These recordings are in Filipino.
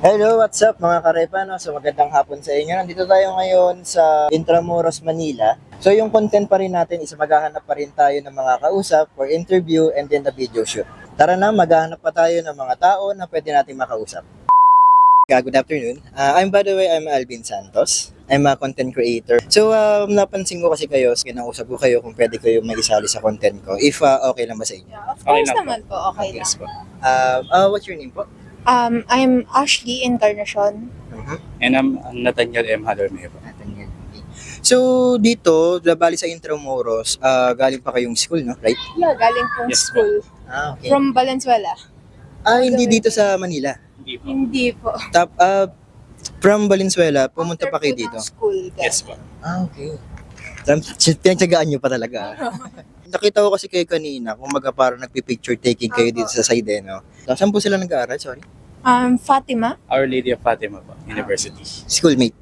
Hello, what's up mga karepano? So magandang hapon sa inyo. Nandito tayo ngayon sa Intramuros, Manila. So yung content pa rin natin is maghahanap pa rin tayo ng mga kausap for interview and then the video shoot. Tara na, maghahanap pa tayo ng mga tao na pwede nating makausap. Yeah, good afternoon. Uh, I'm by the way, I'm Alvin Santos. I'm a content creator. So, um, napansin ko kasi kayo, kinausap ko kayo kung pwede kayo may isali sa content ko. If uh, okay lang ba sa inyo? Yeah, of Okay course lang po. naman po. Okay lang. Yes po. Uh, uh, what's your name po? Um, I'm Ashley Encarnacion. Mhm. And I'm Nathaniel M. Halermeva. Nathaniel. So, dito, labali sa Intramuros, ah, galing pa kayong school, no? Right? Yeah, galing pong Yes, school. Ah, okay. From Valenzuela. ah, hindi dito sa Manila. Hindi po. Hindi po. Tap, ah, from Valenzuela, pumunta After pa kayo dito. School. Yes po. Ah, okay. Pinagtsagaan nyo pa talaga. Nakita ko kasi kayo kanina, kung maga parang nagpipicture taking kayo dito sa side, eh, no? So, saan po sila nag-aaral? Sorry. Um, Fatima. Our Lady of Fatima po, University. Schoolmate.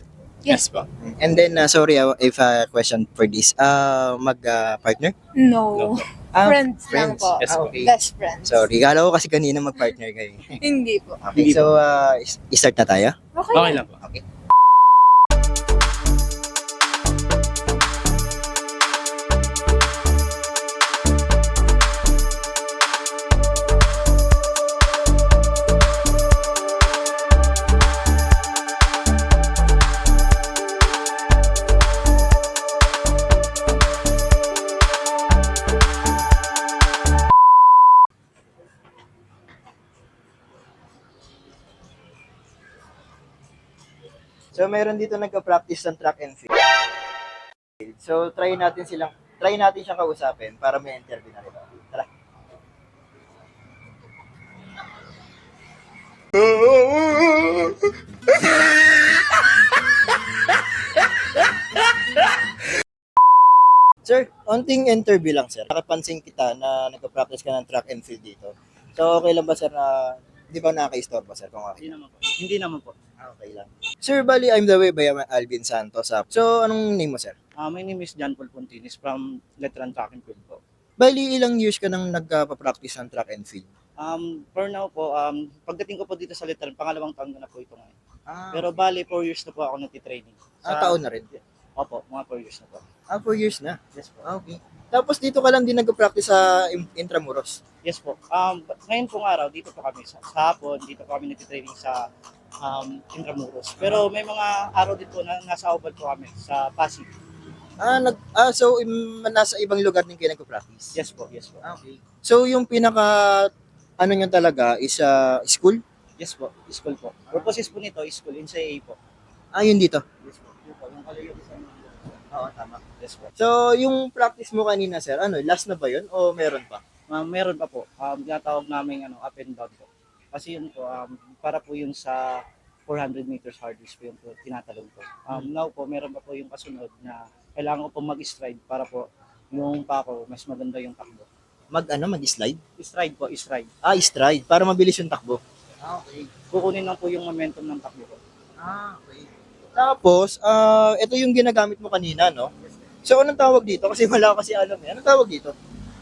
Yes. po. And then, ah, sorry ah, if a question for this. Ah, mag-partner? No. No po. ah, friends, lang po. Yes Ah, po. okay. Best friends. Sorry, kala ko kasi kanina mag-partner kayo. Hindi po. Okay, Hindi so, ah, is- start na tayo? Okay. Okay lang po. Okay. So, meron dito nagka-practice ng track and field. So, try natin silang, try natin siyang kausapin para may interview na rin. Tara. Sir, onting interview lang, sir. Nakapansin kita na nagka-practice ka ng track and field dito. So, okay lang ba, sir, na di ba nakaka-istorbo, sir, kung okay? Hindi naman po. Hindi naman po. Ah, Okay lang. Sir, bali, I'm the way by Alvin Santos. ah. So, anong name mo, sir? Uh, my name is John Paul Pontinis from Letran Track and Field po. Bali, ilang years ka nang nagpa-practice ng track and field? Um, for now po, um, pagdating ko po dito sa Letran, pangalawang taon ko na po ito ngayon. Ah, Pero bali, 4 years na po ako nagtitraining. ah, taon na rin. Opo, mga 4 years na po. Ah, four years na. Yes po. Ah, okay. Tapos dito ka lang din nagpa-practice sa In- Intramuros. Yes po. Um, ngayon pong araw, dito po kami sa, sa hapon, dito po kami nagtitraining sa um, Intramuros. Pero may mga araw din po na nasa Aubal po kami, sa Pasig. Ah, nag, ah so im, nasa ibang lugar din kayo nagpa-practice? Yes po, yes po. Ah, okay. So, yung pinaka, ano nyo talaga, is ah, school? Yes po, school po. Purposes po nito, school, in AA po. Ah, yun dito. Yes po. Yun po, yung kalayo sa Oo, tama. Yes po. So, yung practice mo kanina, sir, ano, last na ba yun o meron pa? Um, meron pa po, um, tinatawag namin ano, up and down po. Kasi yun po, um, para po yun sa 400 meters hurdles po yung po, tinatalon po. Um, now po, meron pa po yung kasunod na kailangan ko po mag-stride para po yung pa ko, mas maganda yung takbo. Mag, ano, mag-slide? Stride po, stride. Ah, stride, para mabilis yung takbo. Ah, okay. Kukunin lang po yung momentum ng takbo ko. Ah, okay. Tapos, ah, ito yung ginagamit mo kanina, no? So, anong tawag dito? Kasi wala kasi alam eh. Anong tawag dito?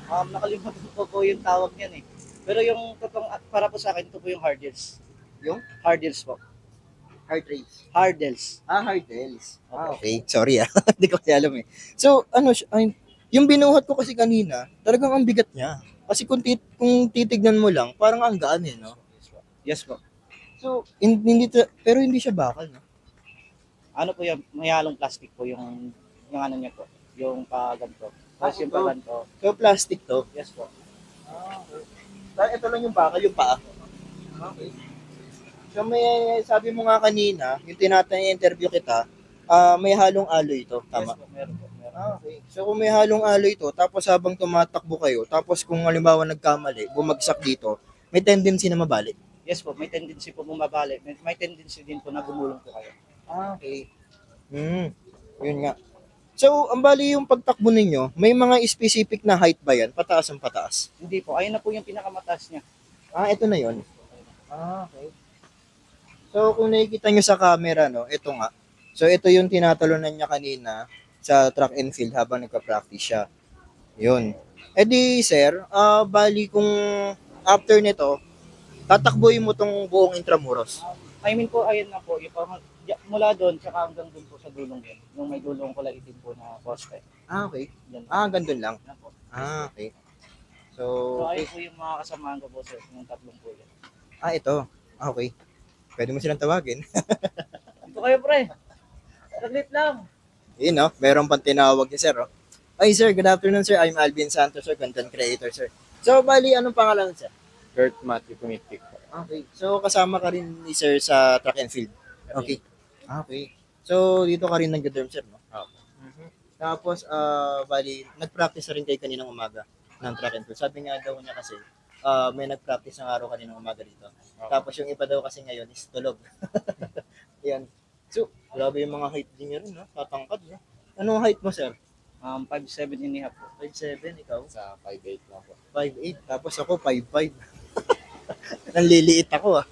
Um, nakalimutan ko po yung tawag niyan eh. Pero yung totoong, para po sa akin, ito po yung hurdles. Yung? Hurdles po. Race. Hurdles. Ah, hurdles. Ah, Okay. okay. Sorry ah. Hindi ko kasi alam eh. So, ano, ay, yung binuhat ko kasi kanina, talagang ang bigat niya. Kasi kung, tit kung titignan mo lang, parang ang gaan eh, no? Yes po. So, hin- hindi, pero hindi siya bakal, no? Ano po yung may halong plastic po yung yung ano niya po, yung paganto. Tapos Ah, yung ito. paganto, So, plastic to. yes po. Ah, okay. Ito lang yung bakal, yung paa. Okay. So may sabi mo nga kanina, yung tinatanong interview kita, ah may halong aloy ito, Yes tama? po, meron po. Meron. Ah, okay. So kung may halong aloy ito, tapos habang tumatakbo kayo, tapos kung halimbawa nagkamali, bumagsak dito, may tendency na mabalik. Yes po, may tendency po bumabalik. May, may tendency din po na gumulong po kayo. Ah, okay. Hmm, yun nga. So, ang bali yung pagtakbo ninyo, may mga specific na height ba yan? Pataas ang pataas. Hindi po, ayun na po yung pinakamataas niya. Ah, ito na yon. Ah, okay. So, kung nakikita nyo sa camera, no, ito nga. So, ito yung tinatalunan niya kanina sa track and field habang nagka-practice siya. Yun. Eh di, sir, ah, bali kung after nito, tatakbuhin mo tong buong Intramuros. I mean po, ayun na po, yung mula doon, tsaka hanggang doon po sa dulong yun. Yung may dulong kulay itim po na poste. Ah, okay. Yan. Ah, gandun lang. Yan po. Ah, okay. So, So, ayun po yung mga kasamahan ko po, sir, yung tatlong po yan. ah, ito. Ah, okay. Pwede mo silang tawagin. Ito kayo, pre. Saglit lang. Yun, no? Meron pang tinawag ni sir, oh. Ay, sir, good afternoon, sir. I'm Alvin Santos, sir, content creator, sir. So, bali, anong pangalan, sir? Kurt Matthew Pumitik. Okay. So, kasama ka rin ni sir sa track and field. Okay. Ah, Okay. So, dito ka rin nag-derm, sir, no? Opo. Tapos, ah, bali, nag-practice na rin kayo kaninang umaga ng track and field. Sabi nga daw niya kasi, ah, may nag-practice ng araw kaninang umaga dito. Okay. Tapos, yung iba daw kasi ngayon is tulog. Yan. So, grabe yung mga height din niya rin, no? Tatangkad, no? Anong height mo, sir? Um, 5'7 and a half po. 5'7", ikaw? Sa 5'8 lang po. 5'8", tapos ako 5'5". Nanliliit ako, ah.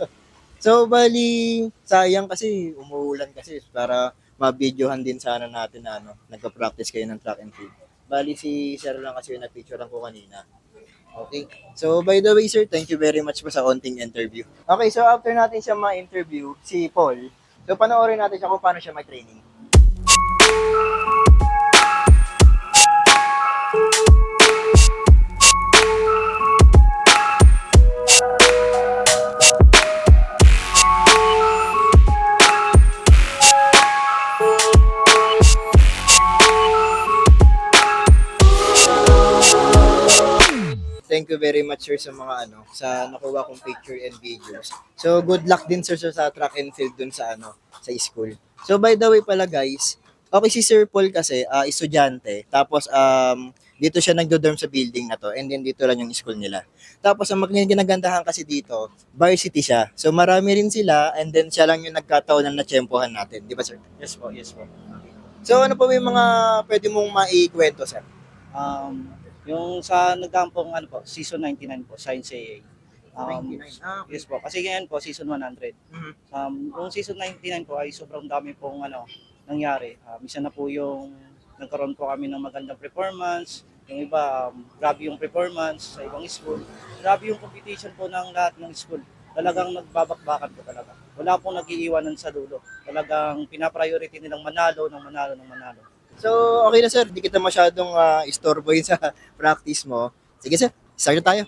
So, bali, sayang kasi, umuulan kasi, para mabidyohan din sana natin na, ano, nagka-practice kayo ng track and field. Bali, si sir lang kasi yung na-picturean ko kanina. Okay. So, by the way, sir, thank you very much po sa onting interview. Okay, so after natin siya ma-interview, si Paul, so panoorin natin siya kung paano siya mag-training. Thank you very much sir sa mga ano, sa nakuha kong picture and videos. So good luck din sir, sir sa track and field dun sa ano, sa school. So by the way pala guys, okay si Sir Paul kasi ah, estudyante. Tapos um dito siya nagdo-dorm sa building na to and then dito lang yung school nila. Tapos ang magiging ginagandahan kasi dito, varsity siya. So marami rin sila and then siya lang yung nagkataon na natsyempohan natin, di ba sir? Yes po, yes po. So ano ba yung mga pwede mong maikwento sir? Um, yung sa nagkampong ano po, season 99 po, Science AA. Um, 99. Ah, okay. Yes po, kasi ngayon po, season 100. Mhm. Um, yung season 99 po ay sobrang dami pong ano, nangyari. Um, isa na po yung nagkaroon po kami ng magandang performance. Yung iba, um, grabe yung performance sa ibang school. Grabe yung competition po ng lahat ng school. Talagang nagbabakbakan po talaga. Wala pong nag-iiwanan sa dulo. Talagang pinapriority nilang manalo, ng manalo, ng manalo. So, okay na sir. Hindi kita masyadong uh, istorbohin sa practice mo. Sige sir, start na tayo.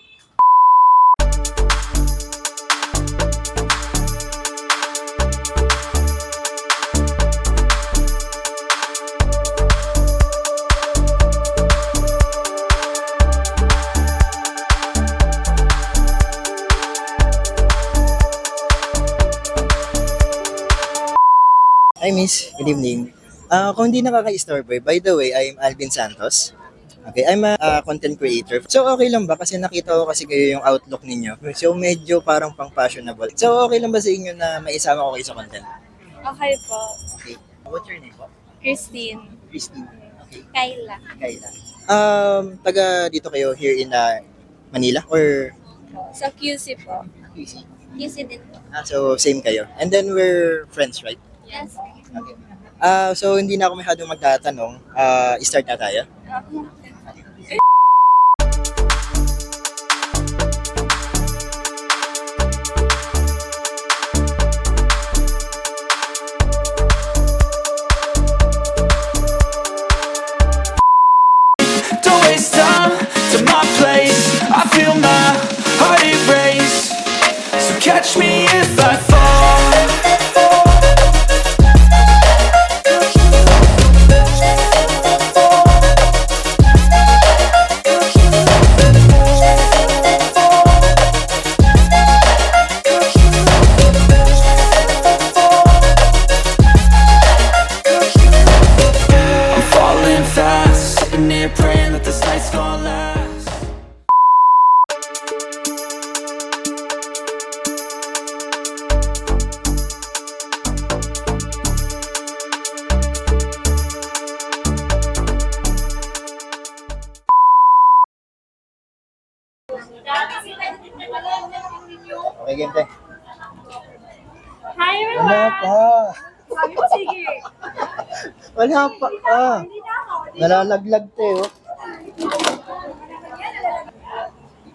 Hi miss, good evening. Ah, kung hindi nakaka-istorbo, by the way, I'm Alvin Santos. Okay, I'm a ah, content creator. So, okay lang ba? Kasi nakita ko kasi kayo yung outlook ninyo. So, medyo parang pang-fashionable. So, okay lang ba sa inyo na maisama ko kayo sa content? Okay po. Okay. What's your name po? Christine. Christine. Okay. Kayla. Kayla. Um, taga dito kayo here in ah, Manila or Sa QC po. QC? QC din po. Ah, so, same kayo. And then, we're friends, right? Yes. Okay. Ah, so, hindi na ako masyadong magtatanong. Ah, start na tayo. Okay, game te. Hi, Wala pa. Sabi sige. Wala pa. Ah. Nalalaglag te, oh.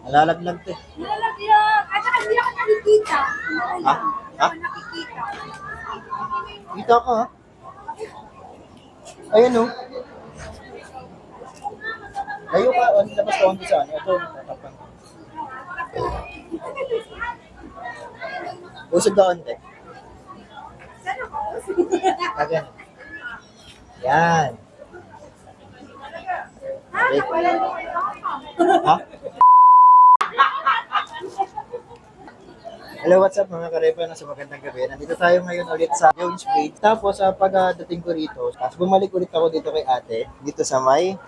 Nalalaglag te. Nilalaglag. At saka hindi ako nakikita. Ha? Ha? Hindi ako nakikita. Kita ka, ha? Ayan, oh. Layo ka, on, labas ka onto sa ano. Ito, tatapan. Usog ka onte. Saan ako? Agan. Yan. Ha? Wala mo kayo. Ha? Hello, what's up mga karepa? Nasa magandang gabi. Nandito tayo ngayon ulit sa Jones Bridge. Tapos, sa pagdating ko rito, tapos bumalik ulit ako dito kay ate, dito sa may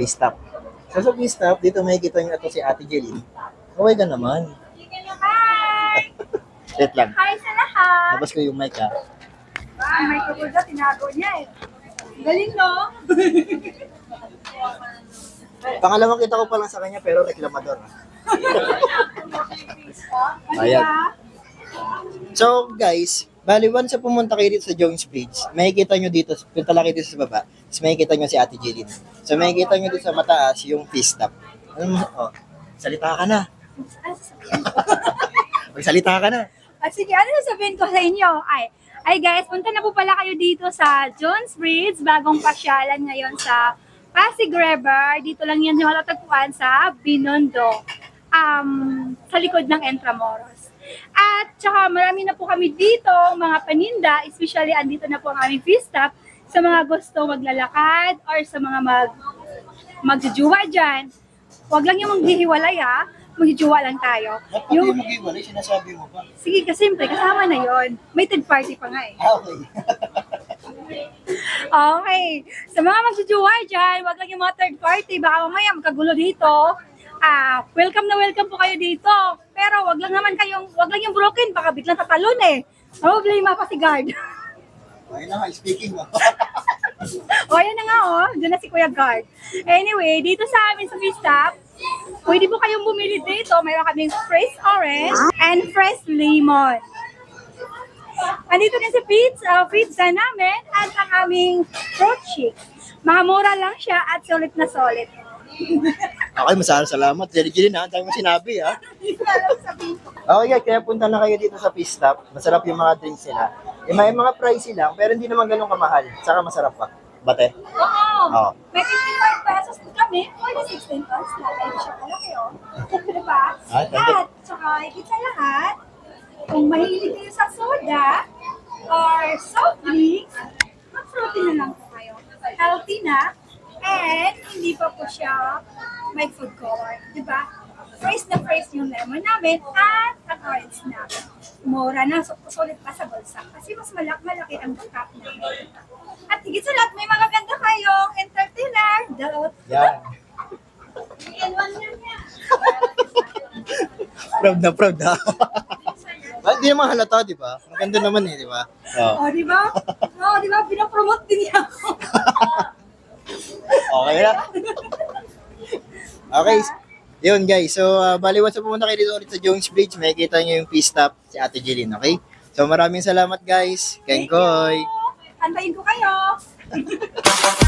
P-stop. So, sa P-stop, dito makikita niyo ito si ate Jeline. Kaway ka naman. Hi! Wait lang. Hi sa lahat! Labas ko yung mic ha. Ah, may kukulda, tinago niya eh. Galing, no? Pangalawang kita ko pa lang sa kanya, pero reklamador. Ayan. So, guys, bali once na pumunta kayo dito sa Jones Bridge, makikita nyo dito, punta lang kayo dito sa baba, tapos makikita nyo si Ate Jeline. So, makikita nyo dito sa mataas yung P-stop. Ano mo? Oh, salita ka na. Magsalita ka na. At sige, ano sasabihin ko sa inyo? Ay, ay guys, punta na po pala kayo dito sa Jones Bridge, bagong pasyalan ngayon sa Pasig River. Dito lang yan yung matatagpuan sa Binondo, um, sa likod ng Entramoros. At saka marami na po kami dito, mga paninda, especially andito na po ang aming feast stop sa mga gusto maglalakad or sa mga mag magjujuwa dyan. Huwag lang yung maghihiwalay ha, magjujuwa lang tayo. Ba't pati Yung, mo giwalay, sinasabi mo pa? Sige, kasi siyempre, kasama na yon. May third party pa nga eh. Ah, okay. Okay. Sa mga magsujuwa dyan, wag lang yung mga third party. Baka mamaya magkagulo dito. Ah, welcome na welcome po kayo dito. Pero wag lang naman kayong, wag lang yung broken. Baka biglang tatalon eh. Problema pa si guard. Ayun na nga, speaking mo. o, ayan na nga oh. Diyan na si Kuya Guard. Anyway, dito sa amin sa Fish Stop, pwede po kayong bumili dito. Mayroon kaming fresh orange and fresh lemon. Andito din si pizza, pizza namin at ang aming fruit shake. Mga mura lang siya at solid na solid. Okay, masalang salamat. Jelly na, ang dami mo sinabi ha. Okay guys, kaya punta na kayo dito sa Peace Stop. Masarap yung mga drinks nila. Eh, may mga pricey lang, pero hindi naman ganun kamahal. Saka masarap pa. Bate? Oo. Oo. May 55 pesos kami for the 16 tons na. Hindi siya kalaki oh. diba? Ah, thank you. At saka higit sa lahat, kung mahilig kayo sa soda or soft drinks, mag-fruity na lang po kayo. Healthy na and hindi pa po siya may food color. Diba? Fresh na fresh yung lemon namin at ang orange namin. Mura na, so, sulit pa sa bulsa. Kasi mas malak malaki ang cup namin. At higit sa lahat, may mga ganda kayong entertainer. Dalawa. Yan. Iwan niya niya. Proud na proud. Ah, Hindi naman halata, di ba? Ang ganda naman eh, di ba? Oo. O, di ba? O, di ba? Pinapromote din niya ako. Okay na. Okay. Yun guys, so uh, bali once pumunta kayo dito ulit sa Jones Bridge, makikita nyo yung P-stop si Ate Jeline, okay? So maraming salamat guys. Kengkoy. Antayin ko kayo.